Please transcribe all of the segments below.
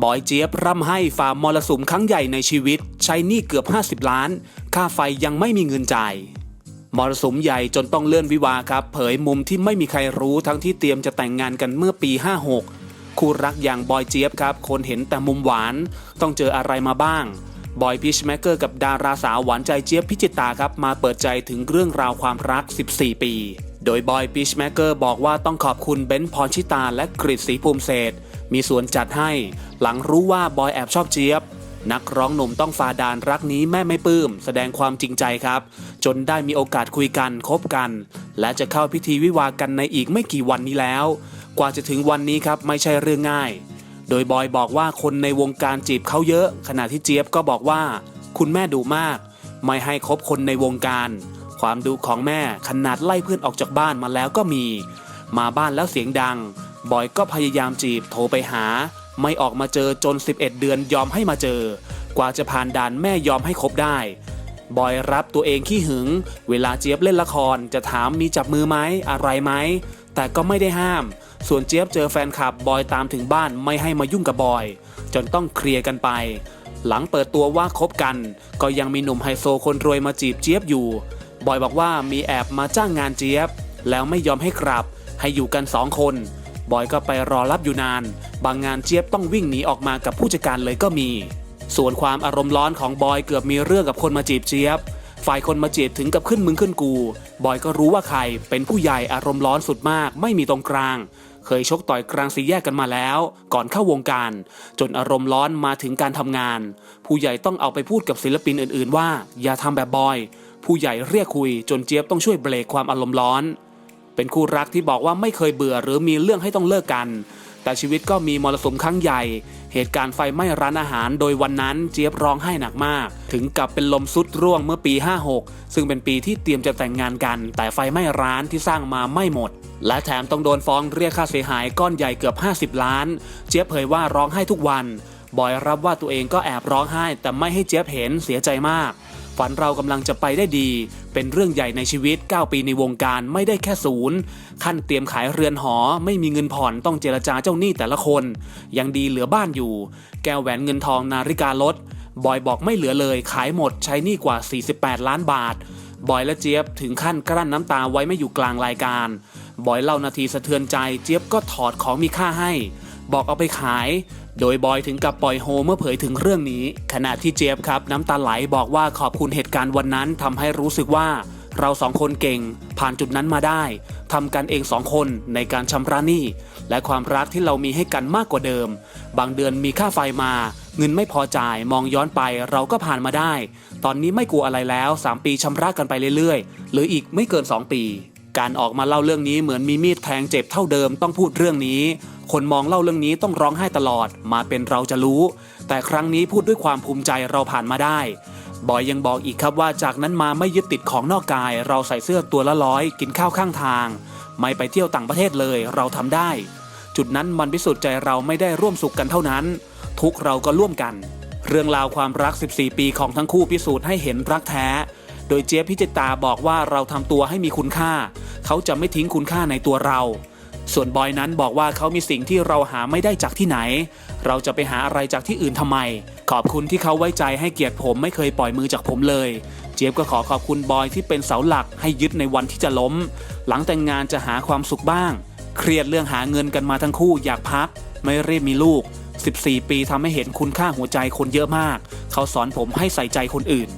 บอยเจี๊ยบร่ำให้ฝ่ามรสุมครั้งใหญ่ในชีวิต ใช้หนี้เกือบ 50 ล้าน ค่าไฟยังไม่มีเงินจ่ายมรสุมใหญ่จนต้องเลื่อนวิวาครับ เผยมุมที่ไม่มีใครรู้ทั้งที่เตรียมจะแต่งงานกันเมื่อปี 56 คู่รักอย่างบอยเจี๊ยบครับ คนเห็นแต่มุมหวาน ต้องเจออะไรมาบ้าง บอยพิชแมกเกอร์กับดาราสาวหวานใจเจี๊ยบพิจิตาครับ มาเปิดใจถึงเรื่องราวความรัก 14 ปี โดยบอยพิชแมกเกอร์บอกว่าต้องขอบคุณเบนซ์พรชิตาและกฤษศรีภูมิเศษ มีส่วนจัดให้ หลังรู้ว่าบอยแอบชอบเจี๊ยบ นักร้องหนุ่มต้องฝ่าด่านรักนี้แม่ไม่ปลื้มแสดงความจริงใจครับ จนได้มีโอกาสคุยกันคบกัน และจะเข้าพิธีวิวากันในอีกไม่กี่วันนี้แล้ว กว่าจะถึงวันนี้ครับไม่ใช่เรื่องง่าย โดยบอยบอกว่าคนในวงการจีบเขาเยอะ ขณะที่เจี๊ยบก็บอกว่า คุณแม่ดุมาก ไม่ให้คบคนในวงการ ความดุของแม่ขนาดไล่เพื่อนออกจากบ้านมาแล้วก็มี มาบ้านแล้วเสียงดัง บอยก็พยายามจีบโทรไปหา ไม่ออกมาเจอจน 11 เดือนยอมให้มาเจอ กว่าจะผ่านด่านแม่ยอมให้คบได้ บอยรับตัวเองขี้หึง เวลาเจี๊ยบเล่นละครจะถามมีจับมือไหมอะไรไหม แต่ก็ไม่ได้ห้าม ส่วนเจี๊ยบเจอแฟนคลับบอยตามถึงบ้านไม่ให้มายุ่งกับบอย จนต้องเคลียร์กันไป หลังเปิดตัวว่าคบกัน ก็ยังมีหนุ่มไฮโซคนรวยมาจีบเจี๊ยบอยู่ บอยบอกว่ามีแอบมาจ้างงานเจี๊ยบ แล้วไม่ยอมให้กลับ ให้อยู่กันสองคน บอยก็ไปรอรับอยู่นาน บางงานเจี๊ยบต้องวิ่งหนีออกมากับผู้จัดการเลยก็มี ส่วนความอารมณ์ร้อนของบอยเกือบมีเรื่องกับคนมาจีบเจี๊ยบ ฝ่ายคนมาจีบถึงกับขึ้นมึงขึ้นกู บอยก็รู้ว่าใครเป็นผู้ใหญ่อารมณ์ร้อนสุดมาก ไม่มีตรงกลาง เคยชกต่อยกลางสี่แยกกันมาแล้ว ก่อนเข้าวงการ จนอารมณ์ร้อนมาถึงการทำงาน ผู้ใหญ่ต้องเอาไปพูดกับศิลปินอื่น ๆ ว่า อย่าทำแบบบอย ผู้ใหญ่เรียกคุยจนเจี๊ยบต้องช่วยเบรกความอารมณ์ร้อน เป็นคู่รักที่บอกว่าไม่เคยเบื่อหรือมีเรื่องให้ต้องเลิกกัน แต่ชีวิตก็มีมรสุมครั้งใหญ่ เหตุการณ์ไฟไหม้ร้านอาหาร โดยวันนั้นเจี๊ยบร้องไห้หนักมาก ถึงกับเป็นลมสุดร่วงเมื่อปี 56 ซึ่งเป็นปีที่เตรียมจะแต่งงานกัน แต่ไฟไหม้ร้านที่สร้างมาไม่หมด และแถมต้องโดนฟ้องเรียกค่าเสียหายก้อนใหญ่เกือบ 50 ล้าน เจี๊ยบเผยว่าร้องไห้ทุกวันบอยรับว่าตัวเองก็แอบร้องไห้ แต่ไม่ให้เจี๊ยบเห็นเสียใจมาก ฝันเรากำลังจะไปได้ดี เป็นเรื่องใหญ่ในชีวิต 9 ปีในวงการไม่ได้แค่ศูนย์ขั้นเตรียมขายเรือนหอ ไม่มีเงินผ่อนต้องเจรจาเจ้าหนี้แต่ละคน ยังดีเหลือบ้านอยู่ แก้วแหวนเงินทองนาฬิกาลดบอยบอกไม่เหลือเลยขายหมดใช้หนี้กว่า 48 ล้านบาทบอยและเจี๊ยบถึงขั้นกลั้นน้ำตาไว้ไม่อยู่กลางรายการบอยเล่านาทีสะเทือนใจเจี๊ยบก็ถอดของมีค่าให้ บอกเอาไปขาย โดยบอยถึงกับปล่อยโฮเมื่อเผยถึงเรื่องนี้ ขณะที่เจี๊ยบครับน้ำตาไหลบอกว่าขอบคุณเหตุการณ์วันนั้นทำให้รู้สึกว่าเราสองคนเก่ง ผ่านจุดนั้นมาได้ทำกันเองสองคนในการชำระหนี้ และความรักที่เรามีให้กันมากกว่าเดิม บางเดือนมีค่าไฟมา เงินไม่พอจ่ายมองย้อนไปเราก็ผ่านมาได้ ตอนนี้ไม่กลัวอะไรแล้ว 3 ปีชำระกันไปเรื่อยๆ หรืออีกไม่เกิน 2 ปี การออกมาเล่าเรื่องนี้เหมือนมีมีดแทงเจ็บเท่าเดิมต้องพูดเรื่องนี้ คนมองเล่าเรื่องนี้ต้องร้องไห้ตลอดมาเป็นเราจะรู้ แต่ครั้งนี้พูดด้วยความภูมิใจเราผ่านมาได้ บอยยังบอกอีกครับว่าจากนั้นมาไม่ยึดติดของนอกกาย เราใส่เสื้อตัวละร้อยกินข้าวข้างทาง ไม่ไปเที่ยวต่างประเทศเลยเราทำได้ จุดนั้นมันพิสูจน์ใจเราไม่ได้ร่วมสุขกันเท่านั้น ทุกเราก็ร่วมกัน เรื่องราวความรัก 14 ปีของทั้งคู่พิสูจน์ให้เห็นรักแท้ โดยเจี๊ยบพิจิตาบอกว่าเราทำตัวให้มีคุณค่า เขาจะไม่ทิ้งคุณค่าในตัวเรา ส่วนบอยนั้นบอกว่าเขามีสิ่งที่เราหาไม่ได้จากที่ไหน เราจะไปหาอะไรจากที่อื่นทำไม ขอบคุณที่เขาไว้ใจให้เกียรติผมไม่เคยปล่อยมือจากผมเลย เจี๊ยบก็ขอขอบคุณบอยที่เป็นเสาหลักให้ยึดในวันที่จะล้ม หลังแต่งงานจะหาความสุขบ้าง เครียดเรื่องหาเงินกันมาทั้งคู่อยากพัก ไม่รีบมีลูก 14 ปีทำให้เห็นคุณค่าหัวใจคนเยอะมาก เขาสอนผมให้ใส่ใจคนอื่น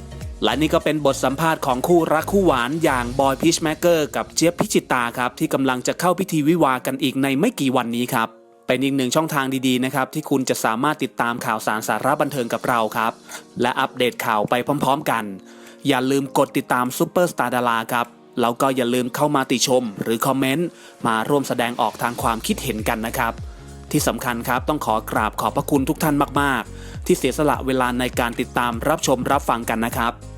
และนี่ก็เป็นบทสัมภาษณ์ของคู่รักคู่หวานอย่างบอยพิชแมกเกอร์กับเจี๊ยบพิจิตาครับ ที่กำลังจะเข้าพิธีวิวากันอีกในไม่กี่วันนี้ครับ เป็นอีกหนึ่งช่องทางดีๆนะครับ ที่คุณจะสามารถติดตามข่าวสารสาระบันเทิงกับเราครับ และอัปเดตข่าวไปพร้อม ๆ กัน อย่าลืมกดติดตามซูเปอร์สตาร์ดาราครับแล้วก็อย่าลืมเข้ามาติชม หรือคอมเมนต์มาร่วมแสดงออกทางความคิดเห็นกันนะครับ ที่สำคัญครับต้องขอกราบขอบพระคุณทุกท่านมาก ๆ ที่เสียสละเวลาในการติดตามรับชมรับฟังกันนะครับ